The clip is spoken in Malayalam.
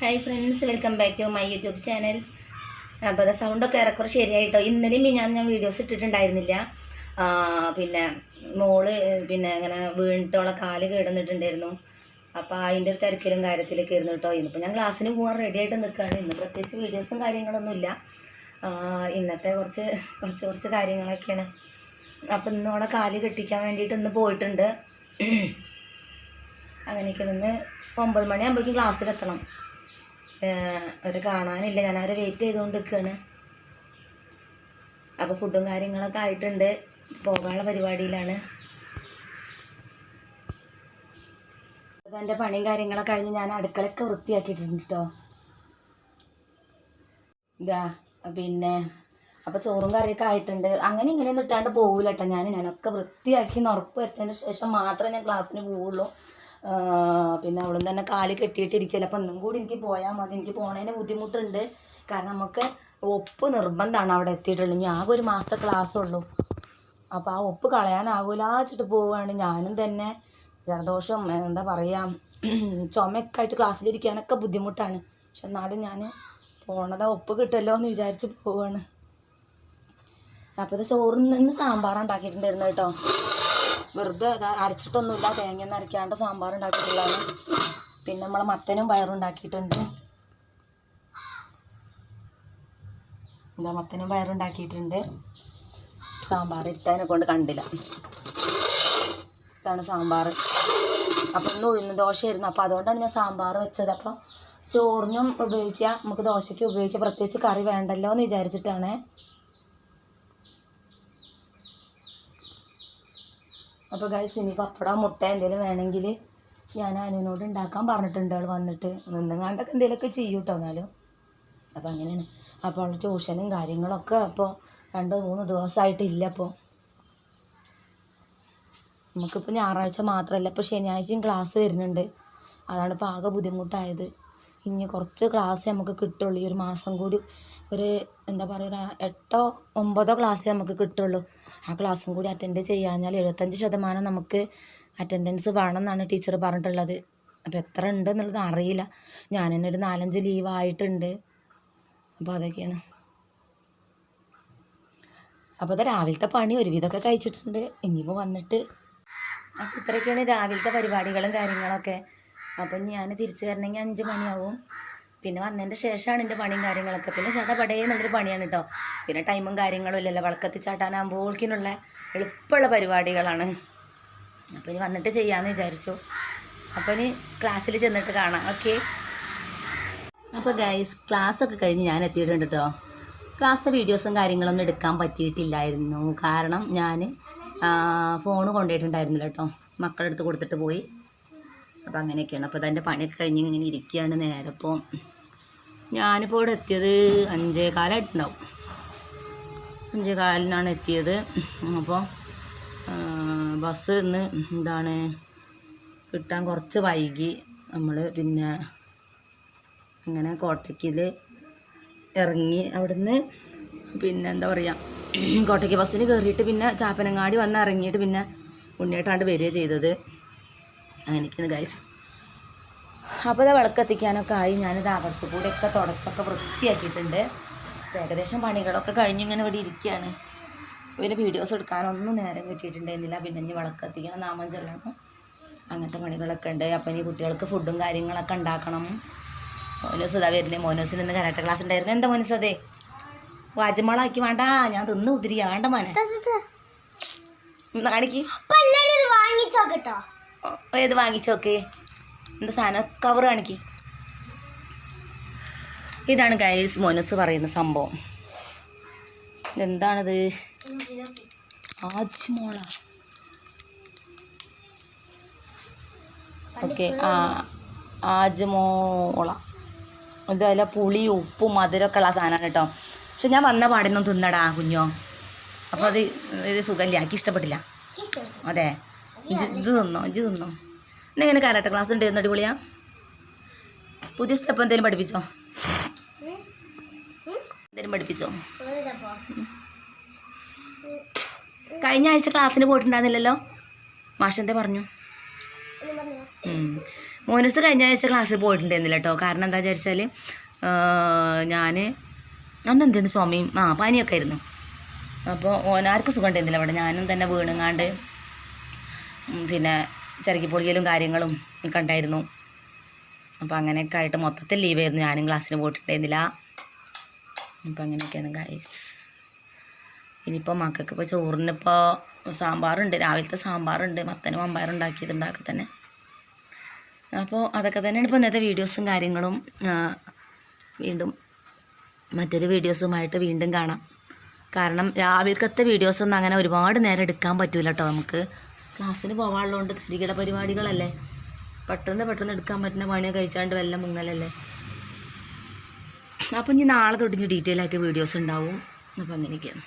Hi friends welcome back to my YouTube channel അപ്പോൾ അത് സൗണ്ടൊക്കെ ഏറെക്കുറെ ശരിയായിട്ടോ? ഇന്നലെയും ഞാൻ ഞാൻ വീഡിയോസ് ഇട്ടിട്ടുണ്ടായിരുന്നില്ല. പിന്നെ മോൾ പിന്നെ അങ്ങനെ വീണിട്ടോളെ കാൽ കേടുന്നിട്ടുണ്ടായിരുന്നു. അപ്പോൾ അതിന്റെ ഒരു തിരക്കിലും കാര്യത്തിലൊക്കെ ആയിരുന്നു കേട്ടോ ഇന്നിപ്പോൾ ഞാൻ ക്ലാസ്സിന് പോകാൻ റെഡി ആയിട്ട് നിൽക്കുകയാണ് ഇന്ന് പ്രത്യേകിച്ച് വീഡിയോസും കാര്യങ്ങളൊന്നുമില്ല ഇന്നത്തെ കുറച്ച് കുറച്ച് കുറച്ച് കാര്യങ്ങളൊക്കെയാണ്. അപ്പോൾ ഇന്നോളെ കാൽ കെട്ടിക്കാൻ വേണ്ടിയിട്ട് ഇന്ന് പോയിട്ടുണ്ട്. അങ്ങനെയൊക്കെ നിന്ന് ഒമ്പത് മണിയാകുമ്പോഴേക്കും ക്ലാസ്സിലെത്തണം അവരെ കാണാനില്ല. ഞാൻ അവരെ വെയിറ്റ് ചെയ്തുകൊണ്ട് നിൽക്കുകയാണ് അപ്പോൾ ഫുഡും കാര്യങ്ങളൊക്കെ ആയിട്ടുണ്ട്. പോകാനുള്ള പരിപാടിയിലാണ്. എന്റെ പണിയും കാര്യങ്ങളൊക്കെ കഴിഞ്ഞ് ഞാൻ അടുക്കളയൊക്കെ വൃത്തിയാക്കിയിട്ടുണ്ട് കേട്ടോ ഇതാ പിന്നെ അപ്പോൾ ചോറും കറിയൊക്കെ ആയിട്ടുണ്ട്. അങ്ങനെ ഇങ്ങനെ ഒന്നും ഇട്ടാണ്ട് പോകില്ല കേട്ടോ ഞാൻ ഞാനൊക്കെ വൃത്തിയാക്കി എന്ന് ഉറപ്പ് വരുത്തതിന് ശേഷം മാത്രമേ ഞാൻ ക്ലാസ്സിന് പോവുള്ളൂ. പിന്നെ അവിടെ തന്നെ കാൽ കെട്ടിയിട്ടിരിക്കില്ല. അപ്പം ഒന്നും കൂടി എനിക്ക് പോയാൽ മതി. എനിക്ക് പോണതിന് ബുദ്ധിമുട്ടുണ്ട്. കാരണം നമുക്ക് ഒപ്പ് നിർബന്ധമാണ് അവിടെ എത്തിയിട്ടുള്ളത് ഞാൻ ഒരു മാസത്തെ ക്ലാസ് ഉള്ളൂ. അപ്പോൾ ആ ഒപ്പ് കളയാനാകൂലാച്ചിട്ട് പോവുകയാണ് ഞാനും തന്നെ ജലദോഷം എന്താ പറയുക ചുമയൊക്കെ ആയിട്ട് ക്ലാസ്സിലിരിക്കാനൊക്കെ ബുദ്ധിമുട്ടാണ്. പക്ഷെ എന്നാലും ഞാൻ പോണത് ഒപ്പ് കിട്ടല്ലോ എന്ന് വിചാരിച്ച് പോവുകയാണ് അപ്പോൾ ഇത് ചോറിൽ നിന്ന് സാമ്പാർ ഉണ്ടാക്കിയിട്ടുണ്ടായിരുന്നു കേട്ടോ. വെറുതെ അരച്ചിട്ടൊന്നുമില്ല. തേങ്ങയൊന്നും അരയ്ക്കാണ്ട് സാമ്പാർ ഉണ്ടാക്കിയിട്ടുള്ളതാണ്. പിന്നെ നമ്മൾ മത്തനും പയറും ഉണ്ടാക്കിയിട്ടുണ്ട്. എന്താ മത്തനും പയറും ഉണ്ടാക്കിയിട്ടുണ്ട്. സാമ്പാർ ഇട്ടതിനെ കൊണ്ട് കണ്ടില്ല. ഇതാണ് സാമ്പാർ. അപ്പം ഇന്ന് ഉഴുന്ന് ദോശയായിരുന്നു. അപ്പോൾ അതുകൊണ്ടാണ് ഞാൻ സാമ്പാർ വെച്ചത്. അപ്പോൾ ചോറിനും ഉപയോഗിക്കുക നമുക്ക് ദോശയ്ക്ക് ഉപയോഗിക്കുക പ്രത്യേകിച്ച് കറി വേണ്ടല്ലോ എന്ന് വിചാരിച്ചിട്ടാണ്. അപ്പോൾ ഗൈസ് ഇനി പപ്പടം മുട്ട എന്തെങ്കിലും വേണമെങ്കിൽ ഞാൻ അനുവിനോട് ഉണ്ടാക്കാൻ പറഞ്ഞിട്ടുണ്ട്. അവൾ വന്നിട്ട് നിന്നങ്ങാണ്ടൊക്കെ എന്തെങ്കിലുമൊക്കെ ചെയ്യും കേട്ടോ എന്നാലും. അപ്പോൾ അങ്ങനെയാണ്. അപ്പോൾ അവൾ ട്യൂഷനും കാര്യങ്ങളൊക്കെ അപ്പോൾ രണ്ട് മൂന്ന് ദിവസമായിട്ടില്ല അപ്പോൾ നമുക്കിപ്പോൾ ഞായറാഴ്ച മാത്രമല്ല ഇപ്പോൾ ശനിയാഴ്ചയും ക്ലാസ് വരുന്നുണ്ട്. അതാണ് ഇപ്പോൾ ആകെ ബുദ്ധിമുട്ടായത്. ഇനി കുറച്ച് ക്ലാസ് നമുക്ക് കിട്ടുള്ളൂ. ഈ ഒരു മാസം കൂടി ഒരു എന്താ പറയുക എട്ടോ ഒമ്പതോ ക്ലാസ് നമുക്ക് കിട്ടുള്ളൂ. ആ ക്ലാസ്സും കൂടി അറ്റൻഡ് ചെയ്യാഞ്ഞാൽ എഴുപത്തഞ്ച് ശതമാനം നമുക്ക് അറ്റൻഡൻസ് വേണം എന്നാണ് ടീച്ചർ പറഞ്ഞിട്ടുള്ളത്. അപ്പോൾ എത്ര ഉണ്ട് എന്നുള്ളത് അറിയില്ല. ഞാൻ തന്നെ ഒരു നാലഞ്ച് ലീവായിട്ടുണ്ട് അപ്പോൾ അതൊക്കെയാണ്. അപ്പോൾ അത് രാവിലത്തെ പണി ഒരുവിധമൊക്കെ കഴിച്ചിട്ടുണ്ട്. ഇനിയിപ്പോൾ വന്നിട്ട്. അപ്പോൾ ഇത്രയൊക്കെയാണ് രാവിലത്തെ പരിപാടികളും കാര്യങ്ങളൊക്കെ. അപ്പം ഞാൻ തിരിച്ചു വരണമെങ്കിൽ അഞ്ച് മണിയാവും. പിന്നെ വന്നതിന്റെ ശേഷമാണ് എന്റെ പണിയും കാര്യങ്ങളൊക്കെ. പിന്നെ നല്ലൊരു പണിയാണ് കേട്ടോ പിന്നെ ടൈമും കാര്യങ്ങളും ഇല്ലല്ലോ. വളക്കത്തി ചാട്ടാനാകുമ്പോൾ ഓൾക്കിനുള്ള എളുപ്പമുള്ള പരിപാടികളാണ്. അപ്പോൾ ഇനി വന്നിട്ട് ചെയ്യാമെന്ന് വിചാരിച്ചു. അപ്പോൾ ഇനി ക്ലാസ്സിൽ ചെന്നിട്ട് കാണാം. ഓക്കെ? അപ്പോൾ ഗൈസ് ക്ലാസ്സൊക്കെ കഴിഞ്ഞ് ഞാൻ എത്തിയിട്ടുണ്ട് കേട്ടോ ക്ലാസ്സിലെ വീഡിയോസും കാര്യങ്ങളൊന്നും എടുക്കാൻ പറ്റിയിട്ടില്ലായിരുന്നു. കാരണം ഞാൻ ഫോൺ കൊണ്ടുപോയിട്ടുണ്ടായിരുന്നില്ല കേട്ടോ മക്കളെടുത്ത് കൊടുത്തിട്ട് പോയി. അപ്പോൾ അങ്ങനെയൊക്കെയാണ് അപ്പോൾ അതിന്റെ പണിയൊക്കെ കഴിഞ്ഞ് ഇങ്ങനെ ഇരിക്കുകയാണ് നേരെ. അപ്പോൾ ഞാനിപ്പോൾ ഇവിടെ എത്തിയത് അഞ്ചേ കാലമായിട്ടുണ്ടാവും അഞ്ചേ കാലിനാണ് എത്തിയത് അപ്പോൾ ബസ് ഇന്ന് എന്താണ് കിട്ടാൻ കുറച്ച് വൈകി. നമ്മൾ പിന്നെ അങ്ങനെ കോട്ടയ്ക്കിൽ ഇറങ്ങി അവിടുന്ന് പിന്നെ എന്താ പറയുക കോട്ടയ്ക്ക് ബസ്സിന് കയറിയിട്ട് പിന്നെ ചാപ്പനങ്ങാടി വന്ന് ഇറങ്ങിയിട്ട് പിന്നെ ഉണ്ണിയേട്ടാണ്ട് വരിക ചെയ്തത്. അങ്ങനെയൊക്കെയാണ് ഗൈസ് അപ്പോൾ അത് വിളക്കെത്തിക്കാനൊക്കെ ആയി. ഞാനിത് അകത്ത് ഒക്കെ തുടച്ചൊക്കെ വൃത്തിയാക്കിയിട്ടുണ്ട്. അപ്പോൾ ഏകദേശം പണികളൊക്കെ കഴിഞ്ഞ് ഇങ്ങനെ ഇവിടെ ഇരിക്കുകയാണ്. പിന്നെ വീഡിയോസ് എടുക്കാനൊന്നും നേരം കിട്ടിയിട്ടുണ്ടായിരുന്നില്ല. പിന്നെ ഇനി വിളക്കെത്തിക്കണം നാമം ചെല്ലണം. അങ്ങനത്തെ പണികളൊക്കെ ഉണ്ട്. അപ്പോൾ ഇനി കുട്ടികൾക്ക് ഫുഡും കാര്യങ്ങളൊക്കെ ഉണ്ടാക്കണം. മോനോസ് ഇതാ വരുന്നത് മോനോസിന് ഇന്ന് കരാട്ട ക്ലാസ് ഉണ്ടായിരുന്നു. എന്താ മോനോസ് അതെ? വാജമാളാക്കി വേണ്ട. ഞാൻ തിന്ന് ഉതിരിയാ വേണ്ട മോനെ. കാണിക്ക്. ഓ, ഏത് വാങ്ങിച്ചോക്കെ എന്താ സാധനം? കവർ കാണിക്ക്. ഇതാണ് ഗൈസ് മോനസ് പറയുന്ന സംഭവം. ഇതെന്താണിത്? ആജ്മോള. ഓക്കെ ആ ആജ്മോള. ഇതല്ല പുളി ഉപ്പും മധുരമൊക്കെ ഉള്ള സാധനമാണ് കേട്ടോ. പക്ഷെ ഞാൻ വന്ന പാടിനൊന്നും തിന്നടാ കുഞ്ഞോ. അപ്പോൾ അത് ഇത് സുഖമില്ല എനിക്ക് ഇഷ്ടപ്പെട്ടില്ല. അതെ. ഇജ് ഇത് തിന്നോ ഇജ് തിന്നോ. ഇന്നെങ്ങനെ കരാട്ട ക്ലാസ് ഉണ്ടായിരുന്നു അടിപൊളിയാ? പുതിയ സ്റ്റെപ്പ് എന്തെങ്കിലും പഠിപ്പിച്ചോ? എന്തെങ്കിലും പഠിപ്പിച്ചോ? കഴിഞ്ഞ ആഴ്ച ക്ലാസ്സിന് പോയിട്ടുണ്ടായിരുന്നില്ലല്ലോ? മാഷ് എന്തേ പറഞ്ഞു? മോനസ് കഴിഞ്ഞ ആഴ്ച ക്ലാസ്സിൽ പോയിട്ടുണ്ടായിരുന്നില്ല കേട്ടോ കാരണം എന്താ വിചാരിച്ചാൽ ഞാൻ അന്ന് എന്തെന്ന് സ്വാമിയും ആ പനിയൊക്കെ ആയിരുന്നു. അപ്പോൾ ഓനാർക്കും സുഖം ഉണ്ടായിരുന്നില്ല അവിടെ. ഞാനും തന്നെ വീണുങ്ങാണ്ട് പിന്നെ ചിരക്കി പൊളിയലും കാര്യങ്ങളും ഒക്കെ ഉണ്ടായിരുന്നു. അപ്പോൾ അങ്ങനെയൊക്കെ ആയിട്ട് മൊത്തത്തിൽ ലീവായിരുന്നു ഞാനും ക്ലാസ്സിന് പോയിട്ടുണ്ടായിരുന്നില്ല. അപ്പോൾ അങ്ങനെയൊക്കെയാണ് ഗൈസ് ഇനിയിപ്പോൾ മക്കൾക്ക് ഇപ്പോൾ ചോറിനിപ്പോൾ സാമ്പാറുണ്ട്. രാവിലത്തെ സാമ്പാറുണ്ട്. മത്തനും അമ്പാറും ഉണ്ടാക്കിയതുണ്ടാക്കി തന്നെ. അപ്പോൾ അതൊക്കെ തന്നെയാണ് ഇപ്പോൾ ഇന്നത്തെ വീഡിയോസും കാര്യങ്ങളും. വീണ്ടും മറ്റൊരു വീഡിയോസുമായിട്ട് വീണ്ടും കാണാം. കാരണം രാവിലത്തെ വീഡിയോസൊന്നും അങ്ങനെ ഒരുപാട് നേരം എടുക്കാൻ പറ്റൂല കേട്ടോ നമുക്ക്. ക്ലാസ്സിന് പോകാനുള്ളതുകൊണ്ട് തിരികട പരിപാടികളല്ലേ? പെട്ടെന്ന് പെട്ടെന്ന് എടുക്കാൻ പറ്റുന്ന പണിയൊക്കെ കഴിച്ചാണ്ട് വല്ല മുങ്ങലല്ലേ? അപ്പം ഇനി നാളെ തൊട്ട് ഡീറ്റെയിൽ ആയിട്ട് വീഡിയോസ് ഉണ്ടാവും. അപ്പം അങ്ങനെയൊക്കെയാണ്.